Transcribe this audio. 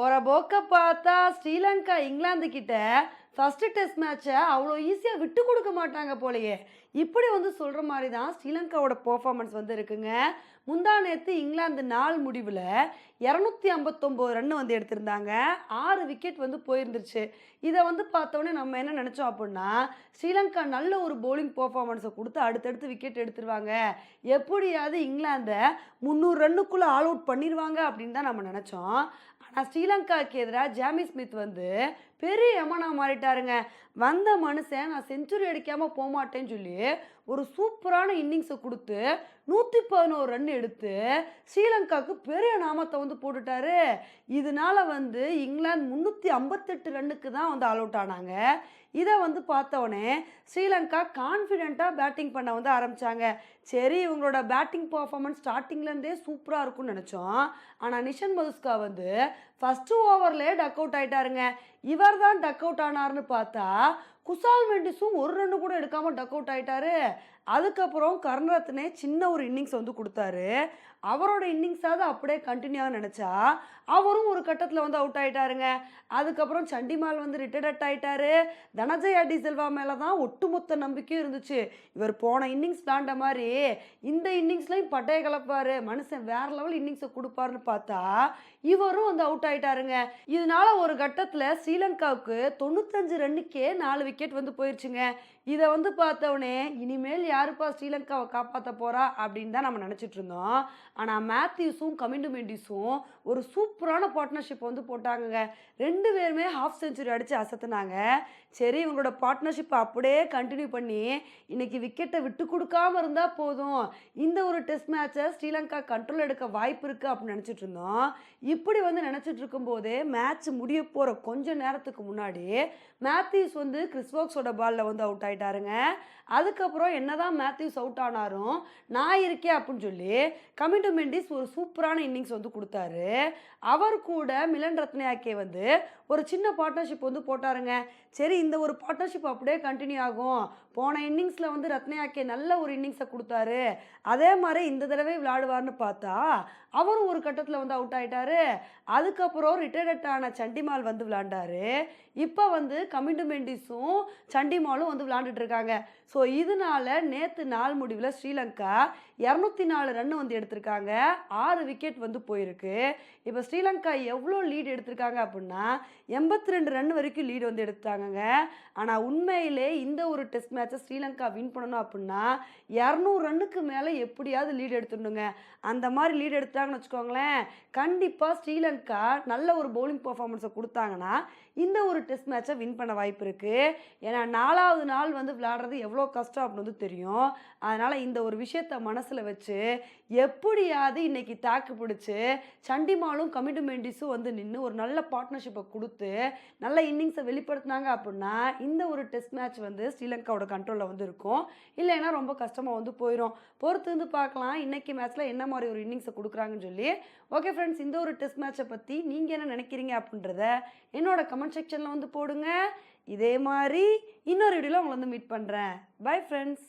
போகிற போக்க பார்த்தா ஸ்ரீலங்கா இங்கிலாந்து கிட்ட ஃபஸ்ட்டு டெஸ்ட் மேட்சை அவ்வளோ ஈஸியாக விட்டு கொடுக்க மாட்டாங்க போலையே. இப்படி வந்து சொல்கிற மாதிரி தான் ஸ்ரீலங்காவோட பர்ஃபார்மன்ஸ் வந்து இருக்குங்க. முந்தா நேற்று இங்கிலாந்து நாள் முடிவில் இரநூத்தி ஐம்பத்தொம்போது ரன் வந்து எடுத்திருந்தாங்க. ஆறு விக்கெட் வந்து போயிருந்துருச்சு. இதை வந்து பார்த்தோன்னே நம்ம என்ன நினச்சோம் அப்படின்னா ஸ்ரீலங்கா நல்ல ஒரு போலிங் பர்ஃபார்மன்ஸை கொடுத்து அடுத்தடுத்து விக்கெட் எடுத்துருவாங்க. எப்படியாவது இங்கிலாந்தை முந்நூறு ரன்னுக்குள்ளே ஆல் அவுட் பண்ணிடுவாங்க அப்படின்னு தான் நம்ம நினச்சோம். ஆனால் ஸ்ரீலங்காவுக்கு எதிராக ஜாமி ஸ்மித் வந்து பெரிய எமனாக மாறிட்டாருங்க. வந்த மனுஷன் நான் செஞ்சுரி அடிக்காமல் போகமாட்டேன்னு சொல்லி ஒரு சூப்பரான இன்னிங்ஸை கொடுத்து நூற்றி பதினோரு ரன் எடுத்து ஸ்ரீலங்காவுக்கு பெரிய நாமத்தை வந்து போட்டுட்டாரு. இதனால வந்து இங்கிலாந்து முந்நூற்றி ஐம்பத்தெட்டு ரன்னுக்கு தான் வந்து ஆல் அவுட் ஆனாங்க. இதை வந்து பார்த்தோன்னே ஸ்ரீலங்கா கான்ஃபிடெண்ட்டாக பேட்டிங் பண்ண வந்து ஆரம்பித்தாங்க சரி இவங்களோட பேட்டிங் பர்ஃபார்மன்ஸ் ஸ்டார்டிங்லேருந்தே சூப்பராக இருக்கும்னு நினச்சோம். ஆனால் நிஷன் மதுஸ்கா வந்து ஃபஸ்ட்டு ஓவர்லேயே டக் அவுட் ஆகிட்டாருங்க இவர் தான் டக் அவுட் ஆனார்னு பார்த்தா குசால் மெண்டிஸும் ஒரு ரன்னு கூட எடுக்காமல் டக் அவுட் ஆகிட்டாரு அதுக்கப்புறம் கர்ணரத்னே சின்ன ஒரு இன்னிங்ஸ் வந்து கொடுத்தாரு. அவரோட இன்னிங்ஸாவது அப்படியே கண்டினியூவாக நினச்சா அவரும் ஒரு கட்டத்தில் வந்து அவுட் ஆகிட்டாருங்க அதுக்கப்புறம் சண்டிமால் வந்து ரிட்டையர்ட் ஆகிட்டாரு தனஜயா டி மேலே தான் ஒட்டுமொத்த நம்பிக்கையும் இருந்துச்சு. இவர் போன இன்னிங்ஸ் தாண்ட மாதிரி இந்த இன்னிங்ஸ்லையும் பட்டையை கலப்பார். மனுஷன் வேற லெவல் இன்னிங்ஸை கொடுப்பாருன்னு பார்த்தா இவரும் வந்து அவுட் ஆகிட்டாருங்க இதனால ஒரு கட்டத்தில் ஸ்ரீலங்காவுக்கு தொண்ணூத்தஞ்சு ரன்னுக்கே நாலு விக்கெட் விக்கெட் வந்து போயிடுச்சுங்க இதை வந்து பார்த்தவொடனே இனிமேல் யாருப்பா ஸ்ரீலங்காவை காப்பாற்ற போகிறா அப்படின்னு தான் நம்ம நினச்சிட்டு இருந்தோம். ஆனால் மேத்யூஸும் கமிண்டு மெண்டிஸும் ஒரு சூப்பரான பார்ட்னர்ஷிப் வந்து போட்டாங்கங்க. ரெண்டு பேருமே ஹாஃப் செஞ்சுரி அடித்து அசத்துனாங்க. சரி இவங்களோட பார்ட்னர்ஷிப்பை அப்படியே கண்டினியூ பண்ணி இன்னைக்கு விக்கெட்டை விட்டு கொடுக்காம இருந்தால் போதும். இந்த ஒரு டெஸ்ட் மேட்சை ஸ்ரீலங்கா கண்ட்ரோல் எடுக்க வாய்ப்பு இருக்குது அப்படின்னு நினச்சிட்டு இருந்தோம். இப்படி வந்து நினச்சிட்டு இருக்கும்போது மேட்ச் முடிய போகிற கொஞ்ச நேரத்துக்கு முன்னாடி மேத்யூஸ் வந்து கிறிஸ்வோக்ஸோட பாலில் வந்து அவுட் ஆயிட்டாருங்க. அதுக்கப்புறம் என்னதான் மேத்யூஸ் அவுட் ஆனாரும் நான் இருக்கேன் அப்படின்னு சொல்லி கமிண்டு மெண்டிஸ் ஒரு சூப்பரான இன்னிங்ஸ் வந்து கொடுத்தாரு. அவர் கூட மிலன் ரத்னயாக்கே வந்து ஒரு சின்ன பார்ட்னர்ஷிப் வந்து போட்டாருங்க. சரி இந்த ஒரு பார்ட்னர்ஷிப் அப்படியே கண்டினியூ ஆகும். போன இன்னிங்ஸில் வந்து ரத்னயாக்கே நல்ல ஒரு இன்னிங்ஸை கொடுத்தாரு. அதே மாதிரி இந்த தடவை விளையாடுவார்னு பார்த்தா அவரும் ஒரு கட்டத்தில் வந்து அவுட் ஆகிட்டாரு அதுக்கப்புறம் ரிட்டையர்ட் ஆன சண்டிமால் வந்து விளாண்டாரு இப்போ வந்து கமிண்டு மெண்டிஸும் சண்டிமாலும் வந்து விளாண்டுட்டு இருக்காங்க. ஸோ இதனால நேற்று நாள் முடிவில் ஸ்ரீலங்கா இரநூத்தி நாலு ரன் வந்து எடுத்திருக்காங்க. ஆறு விக்கெட் வந்து போயிருக்கு. இப்போ ஸ்ரீலங்கா எவ்வளோ லீடு எடுத்திருக்காங்க அப்படின்னா எண்பத்தி ரெண்டு ரன் வரைக்கும் லீடு வந்து எடுத்தாங்கங்க ஆனால் உண்மையிலே இந்த ஒரு டெஸ்ட் மேட்சை ஸ்ரீலங்கா வின் பண்ணணும் அப்படின்னா இரநூறு ரன்னுக்கு மேலே எப்படியாவது லீடு எடுத்துடணுங்க. அந்த மாதிரி லீடு எடுத்தாங்கன்னு வச்சுக்கோங்களேன் கண்டிப்பாக ஸ்ரீலங்கா நல்ல ஒரு பவுலிங் பர்ஃபார்மன்ஸை கொடுத்தாங்கன்னா இந்த ஒரு டெஸ்ட் மேட்சை வின் பண்ண வாய்ப்பு இருக்குது ஏன்னா நாலாவது நாள் வந்து விளையாடுறது எவ்வளோ கஷ்டம் அப்படின்னு வந்து தெரியும். அதனால் இந்த ஒரு விஷயத்த மனசில் வச்சு எப்படியாவது இன்னைக்கு தாக்கு பிடிச்சி சண்டிமாலும் கமிட்டுமெண்டிஸும் வந்து நின்று ஒரு நல்ல பார்ட்னர்ஷிப்பை கொடுத்து நல்ல இன்னிங்ஸை வெளிப்படுத்தினாங்க அப்படின்னா இந்த ஒரு டெஸ்ட் மேட்ச் வந்து ஸ்ரீலங்காவோட கண்ட்ரோலில் வந்து இருக்கும். இல்லைன்னா ரொம்ப கஷ்டமாக வந்து போயிடும் பொறுத்து வந்து பார்க்கலாம் இன்றைக்கி மேட்ச்சில் என்ன மாதிரி ஒரு இன்னிங்ஸை கொடுக்குறாங்கன்னு சொல்லி. ஓகே ஃப்ரெண்ட்ஸ் இந்த ஒரு டெஸ்ட் மேட்ச்சை பற்றி நீங்கள் என்ன நினைக்கிறீங்க அப்படின்றத என்னோட கமெண்ட் செக்ஷனில் வந்து போடுங்க. இதே மாதிரி இன்னொரு வீடியோவில் உங்களை வந்து மீட் பண்ணுறேன் பை ஃப்ரெண்ட்ஸ்